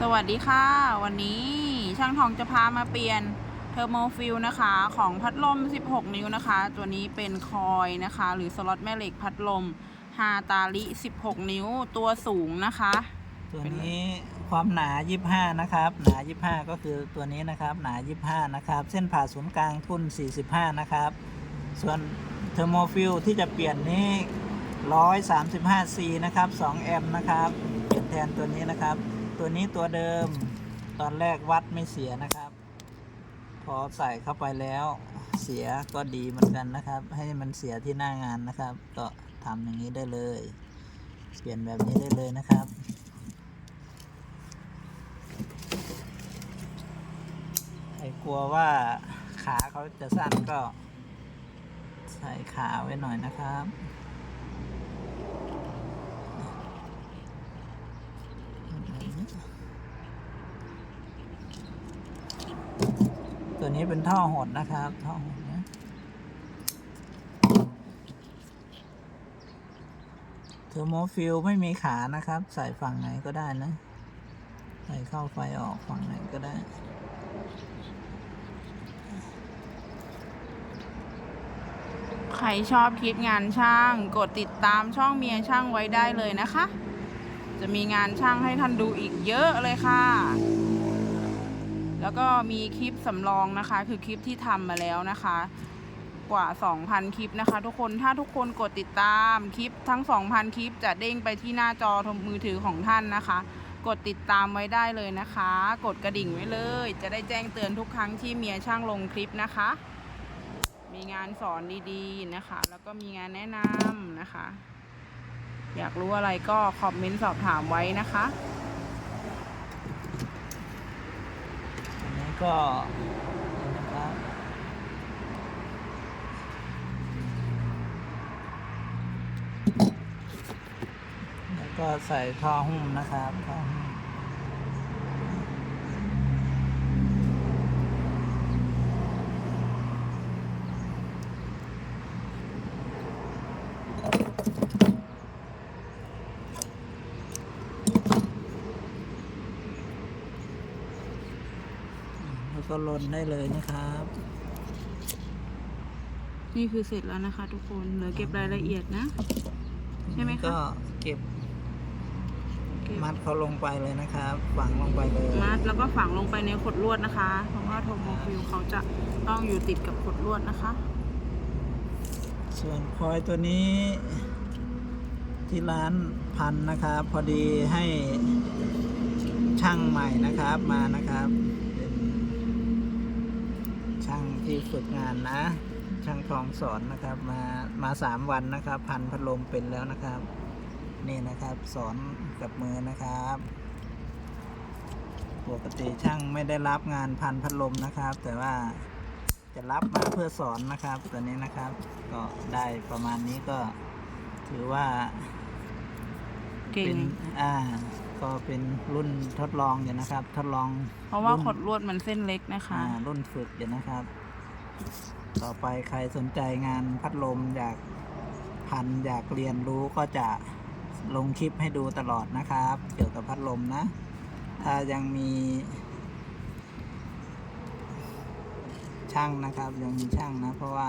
สวัสดีค่ะ วันนี้ช่างทองจะพามาเปลี่ยนเทอร์โมฟิลนะคะ ของพัดลม 16 นิ้วนะคะ ตัวนี้เป็นคอยนะคะ หรือสล็อตแม่เหล็กพัดลมฮาตาลิ 16 นิ้วตัวสูงนะคะ ตัวนี้ความหนา 25 นะครับ หนา 25 ก็คือตัวนี้นะครับหนา 25 นะครับ เส้นผ่าศูนย์กลางทุ่น 45 นะครับ ส่วนเทอร์โมฟิลที่จะเปลี่ยนนี้ 135 C นะครับ 2 แอมป์นะครับ เปลี่ยนแทนตัวนี้นะครับ ตัวนี้ตัวเดิม ตอนแรกวัดไม่เสียนะครับ พอใส่เข้าไปแล้วเสียก็ดีเหมือนกันนะครับ ให้มันเสียที่หน้างานนะครับ ก็ทำอย่างนี้ได้เลย เปลี่ยนแบบนี้ได้เลยนะครับใครกลัวว่าขาเขาจะสั้นก็ ใส่ขาไว้หน่อยนะครับ ตัว นี้เป็นท่อหดนะครับ ท่อหดนะเทอร์โมฟิลไม่มีขานะครับ ใส่ฝั่งไหนก็ได้นะ ใส่เข้าไฟออกฝั่งไหนก็ได้ใครชอบคลิปงานช่าง กดติดตามช่องเมียช่างไว้ได้เลยนะคะ จะมีงานช่างให้ท่านดูอีกเยอะเลยค่ะ แล้วก็มีคลิปสำรองนะคะ คือคลิปที่ทำมาแล้วนะคะ กว่า 2,000 คลิปนะคะ ทุกคนถ้าทุกคนกดติดตามคลิปทั้ง 2,000 คลิปจะเด้งไปที่หน้าจอมือถือของท่านนะคะ กดติดตามไว้ได้เลยนะคะ กดกระดิ่งไว้เลย จะได้แจ้งเตือนทุกครั้งที่เมียช่างลงคลิปนะคะ มีงานสอนดีๆนะคะ แล้วก็มีงานแนะนำนะคะ อยากรู้อะไรก็คอมเมนต์สอบถามไว้นะคะ อันนี้ ก็นะครับแล้วก็ใส่ท่อหุ้มนะครับท่อหุ้ม แล้วก็ลนได้เลยนะครับ นี่คือเสร็จแล้วนะคะ ทุกคนเหลือเก็บรายละเอียดนะ ใช่ไหมคะก็เก็บเก็บ มัดเขาลงไปเลยนะครับฝังลงไปเลยมัดแล้วก็ฝังลงไปในขดลวดนะคะ เพราะว่าโทโมฟิลเขาจะต้องอยู่ติดกับขดลวดนะคะ ส่วนคอยตัวนี้ที่ร้านพันนะครับ พอดีให้ช่างใหม่นะครับมานะครับเป็นช่าง ที่ฝึกงานนะ ช่างทองสอนนะครับ มามาสามวันนะครับ พันพัดลมเป็นแล้วนะครับ นี่นะครับสอนกับมือนะครับ ปกติช่างไม่ได้รับงานพันพัดลมนะครับ แต่ว่าจะรับมาเพื่อสอนนะครับตัวนี้นะครับ ก็ได้ประมาณนี้ก็ถือว่าเก่เป็งนอ่า ก็เป็นรุ่นทดลองอยู่นะครับ ทดลองเพราะว่ารุ่นขดลวดมันเส้นเล็กนะคะ อ่ารุ่นฝึกอยู่นะครับ ต่อไปใครสนใจงานพัดลมอยากพันอยากเรียนรู้ก็จะลงคลิปให้ดูตลอดนะครับ เกี่ยวกับพัดลมนะ ถ้ายังมี ช่างนะครับ ยังมีช่างนะ เพราะว่า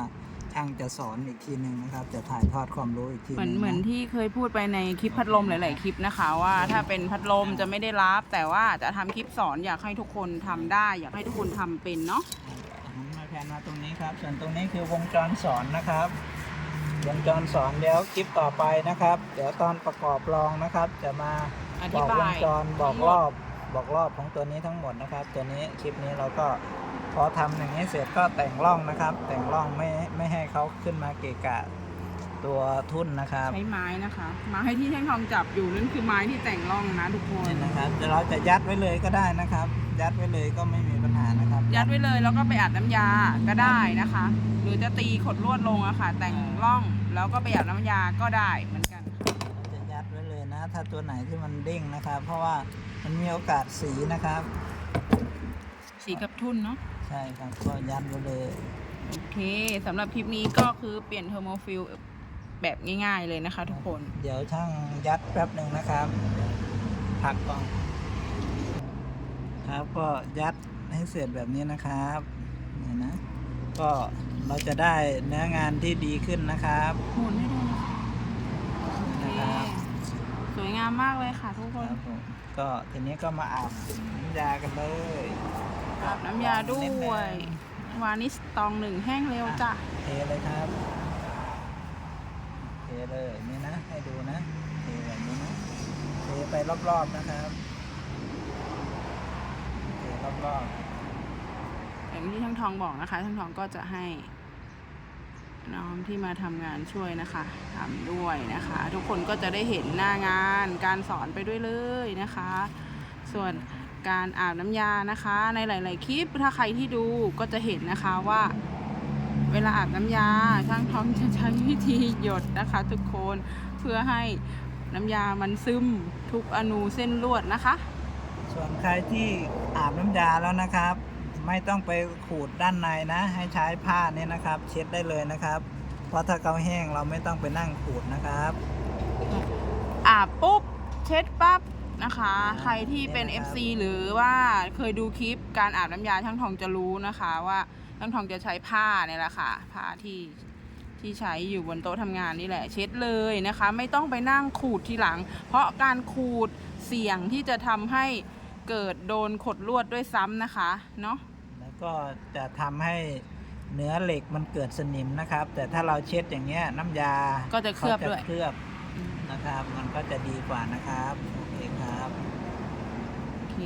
ช่างจะสอนอีกทีหนึ่งนะครับ จะถ่ายทอดความรู้อีกทีเหมือนงเหมือนที่เคยพูดไปในคลิปพัดลมหลาย ๆ คลิปนะคะ ว่าถ้าเป็นพัดลมจะไม่ได้รับ แต่ว่าจะทำคลิปสอนอยากให้ทุกคนทำได้ อยากให้ทุกคนทำเป็นเนาะ นมาแผนมาตรงนี้ครับ ส่วนตรงนี้คือวงจรสอนนะครับ วงจรสอนเดี๋ยวคลิปต่อไปนะครับ เดี๋ยวตอนประกอบลองนะครับ จะมาอบธิอกวบางยจรบอกทั้งหมดรอบบอกรอบของตัวนี้ทั้งหมดนะครับ ตัวนี้คลิปนี้เราก็พอทำอย่างนี้เสร็จก็แต่งร่องนะครับ แต่งร่องไม่ไม่ให้เขาขึ้นมาเกะกะตัวทุ่นนะครับใช้ไม้นะคะไม้ที่แท่งทองจับอยู่นั่นคือไม้ที่แต่งร่องนะทุกคนนี่นะครับเดี๋ยวเราจะยัดไว้เลยก็ได้นะครับ ยัดไว้เลยก็ไม่มีปัญหานะครับ ยัดไว้เลยแล้วก็ไปอัดน้ำยาก็ได้นะคะ หรือจะตีขดลวดลงอะค่ะ แต่งร่องแล้วก็ไปอัดน้ำยาก็ได้เหมือนกันค่ะเราจะยัดไว้เลยนะ ถ้าตัวไหนที่มันเด้งนะครับ เพราะว่ามันมีโอกาสสีนะครับ สีกับทุ่นเนาะใช่ครับก็ยัดไว้เลยโอเคสำหรับคลิปนี้ก็คือเปลี่ยนเทอร์โมฟิลแบบง่ายๆเลยนะคะ ทุกคน เดี๋ยวช่างยัดแป๊บหนึ่งนะครับพักก่อนก็ยัด ให้เสร็จแบบนี้นะครับเนี่ยนะ ก็เราจะได้เนื้องานที่ดีขึ้นนะครับ หมุนให้ดูนะคะโอเคนะครับ สวยงามมากเลยค่ะทุกคนครับผมก็ทีนี้ก็มาอาบน้ำยากันเลยอาบน้ำยาด้วยวานิสตองหนึ่งแห้งเร็วจ้ะเทเลยครับเทเลยนี่นะ ให้ดูนะเทแบบนี้นะเทไปรอบๆนะครับเทรอบๆ อย่างที่ช่างทองบอกนะคะช่างทองก็จะให้น้องที่มาทำงานช่วยนะคะทำด้วยนะคะ ทุกคนก็จะได้เห็นหน้างานการสอนไปด้วยเลยนะคะ ส่วนการอาบน้ำยานะคะ ในหลาย ๆ คลิปถ้าใครที่ดูก็จะเห็นนะคะว่า เวลาอาบน้ำยาช่างทองจะใช้วิธีหยดนะคะ ทุกคนเพื่อให้น้ำยามันซึมทุกอนูเส้นลวดนะคะ ส่วนใครที่อาบน้ำยาแล้วนะครับ ไม่ต้องไปขูดด้านในนะ ให้ใช้ผ้าเนี่ยนะครับ เช็ดได้เลยนะครับ เพราะถ้าเขาแห้งเราไม่ต้องไปนั่งขูดนะครับ อาบปุ๊บ เช็ดปั๊บนะคะ ใครที่เป็นเนี่ยนะครับ FC หรือว่าเคยดูคลิปการอาบน้ำยาช่างทองจะรู้นะคะว่าช่างทองจะใช้ผ้าเนี่ยแหละค่ะผ้าที่ที่ใช้อยู่บนโต๊ะทำงานนี่แหละ เช็ดเลยนะคะ ไม่ต้องไปนั่งขูดทีหลัง เพราะการขูดเสี่ยงที่จะทำให้เกิดโดนขดลวดด้วยซ้ำนะคะ เนาะแล้ว ก็จะทำให้เนื้อเหล็กมันเกิดสนิมนะครับ แต่ถ้าเราเช็ดอย่างเงี้ยน้ำยาก็จะเคลือบด้วย ขาจะเคลือบนะครับ มันก็จะดีกว่านะครับโอเคครับ โอเค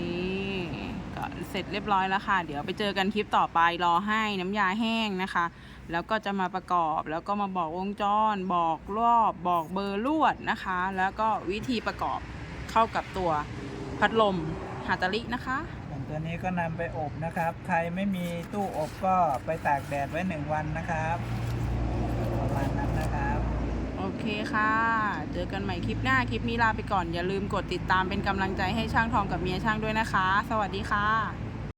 ก็เสร็จเรียบร้อยแล้วค่ะ เดี๋ยวไปเจอกันคลิปต่อไปรอให้น้ำยาแห้งนะคะ แล้วก็จะมาประกอบแล้วก็มาบอกวงจร บอกรอบ บอกเบอร์ลวดนะคะ แล้วก็วิธีประกอบเข้ากับตัวพัดลมฮาตาลินะคะส่วน ตัวนี้ก็นำไปอบนะครับ ใครไม่มีตู้อบก็ไปตากแดดไว้หนึ่งวันนะครับประมาณนั้นนะครับ โอเคค่ะ เจอกันใหม่คลิปหน้า คลิปนี้ลาไปก่อน อย่าลืมกดติดตามเป็นกำลังใจให้ช่างทองกับเมียช่างด้วยนะคะ สวัสดีค่ะ